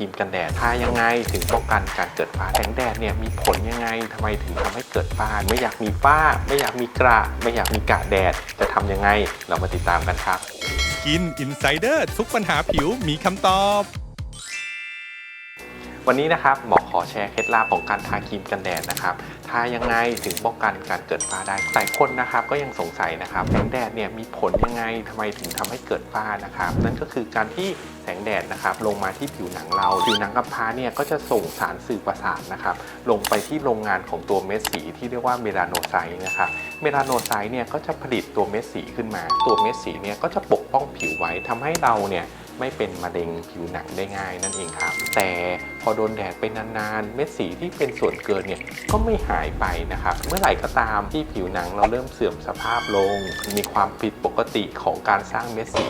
ครีมกันแดดทายังไงถึงป้องกันการเกิดฝ้าแสงแดดเนี่ยมีผลยังไงทำไมถึงทำให้เกิดฝ้า ไม่อยากมีฝ้า ไม่อยากมีกระ ไม่อยากมีกระแดด จะทำยังไงเรามาติดตามกันครับ กินอินไซเดอร์ทุกปัญหาผิวมีคำตอบ วันนี้นะครับหมอขอแชร์เคล็ดลับของการทาครีมกันแดดนะครับทายังไงถึงป้องกันการเกิดฝ้าได้หลายคนนะครับก็ยังสงสัยนะครับแสงแดดเนี่ยมีผลยังไงทำไมถึงทำให้เกิดฝ้านะครับนั่นก็คือการที่แสงแดดนะครับลงมาที่ผิวหนังเราผิวหนังกำพร้าเนี่ยก็จะส่งสารสื่อประสาทนะครับลงไปที่โรงงานของตัวเม็ดสีที่เรียกว่าเมลาโนไซต์นะครับเมลาโนไซต์เนี่ยก็จะผลิตตัวเม็ดสีขึ้นมา ตัวเม็ดสีเนี่ยก็จะปกป้องผิวไว้ทำให้เราเนี่ย ไม่เป็นมะเร็งผิวหนังได้ง่ายนั่นเองครับ แต่พอโดนแดดไปนานๆ เม็ดสีที่เป็นส่วนเกินเนี่ยก็ไม่หายไปนะครับ เมื่อไหร่ก็ตามที่ผิวหนังเราเริ่มเสื่อมสภาพลง มีความผิดปกติของการสร้างเม็ดสี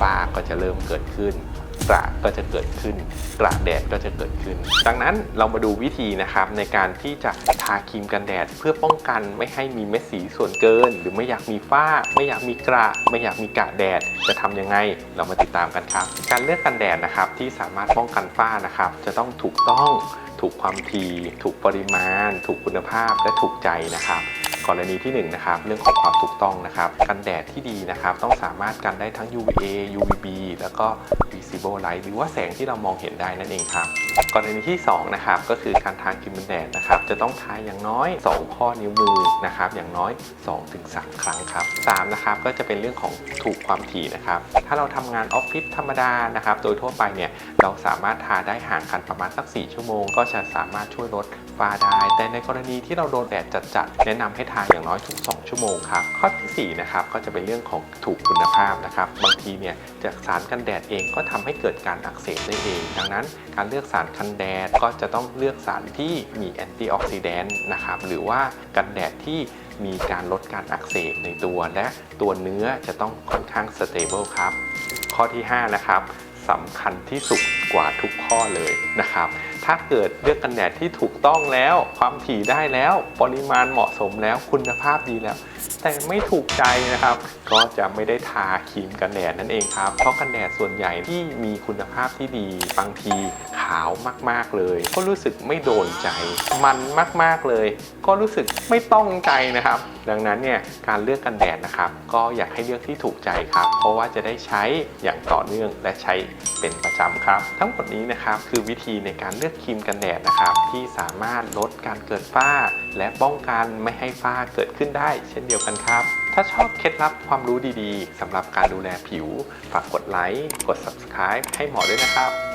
ฝ้าก็จะเริ่มเกิดขึ้น กระก็จะเกิดขึ้น กระแดดก็จะเกิดขึ้น ดังนั้นเรามาดูวิธีนะครับในการที่จะทาครีมกันแดด เพื่อป้องกันไม่ให้มีเม็ดสีส่วนเกิน หรือไม่อยากมีฝ้า ไม่อยากมีกระไม่อยากมีกระแดด จะทำยังไงเรามาติดตามกันครับ การเลือกกันแดดนะครับที่สามารถป้องกันฝ้านะครับจะต้องถูกต้อง ถูกความถี่ถูกปริมาณ ถูกคุณภาพและถูกใจนะครับ กรณีที่1นงนะครับ เรื่องของความถูกต้องนะครับ กันแดดที่ดีนะครับ ต้องสามารถกันได้ทั้ง UVA UVB แล้วก็ visible light หรือว่าแสงที่เรามองเห็นได้นั่นเองครับ กรณีที่ 2 นะครับ ก็คือการทาครีมกันแดดนะครับ จะต้องทาอย่างน้อย 2 ข้อนิ้วมือนะครับ อย่างน้อย 2-3 ครั้งครับ 3 นะครับ ก็จะเป็นเรื่องของถูกความถี่นะครับ ถ้าเราทำงานออฟฟิศธรรมดานะครับ โดยทั่วไปเนี่ย เราสามารถทาได้ห่างกันประมาณสัก 4 ชั่วโมง ก็จะสามารถช่วยลดฝ้าได้ แต่ในกรณีที่เราโดนแดดจัดๆ แนะนำให้ทาอย่างน้อยทุก 2 ชั่วโมงครับ ข้อทีสี่4นะครับก็จะเป็นเรื่องของถูกคุณภาพนะครับ บางทีเนี่ยจากสารกันแดดเองก็ทำให้เกิดการอักเสบได้เอง ดังนั้นการเลือกสารกันแดดก็จะต้องเลือกสารที่มีแอนตี้ออกซิแดนต์นะครับหรือว่ากันแดดที่มีการลดการอักเสบในตัว และตัวเนื้อจะต้องค่อนข้างสเตเบิลครับ ข้อที่ 5 นะครับ สำคัญที่สุดกว่าทุกข้อเลยนะครับ ถ้าเกิดเลือกกันแดดที่ถูกต้องแล้ว ความถี่ได้แล้ว ปริมาณเหมาะสมแล้ว คุณภาพดีแล้ว แต่ไม่ถูกใจนะครับ ก็จะไม่ได้ทาครีมกันแดดนั่นเองครับ เพราะกันแดดส่วนใหญ่ที่มีคุณภาพที่ดีบางทีาวมากๆเลย ก็รู้สึกไม่โดนใจ มันมากๆเลย ก็รู้สึกไม่ต้องใจนะครับ ดังนั้นเนี่ยการเลือกกันแดดนะครับ ก็อยากให้เลือกที่ถูกใจครับ เพราะว่าจะได้ใช้อย่างต่อเนื่องและใช้เป็นประจำครับ ทั้งหมดนี้นะครับคือวิธีในการเลือกครีมกันแดดนะครับที่สามารถลดการเกิดฝ้า และป้องกันไม่ให้ฝ้าเกิดขึ้นได้ เช่นเดียวกันครับถ้าชอบเคล็ดลับความรู้ดีๆสำหรับการดูแลผิว ฝากกดไลค์ กด subscribe ให้หมอด้วยนะครับ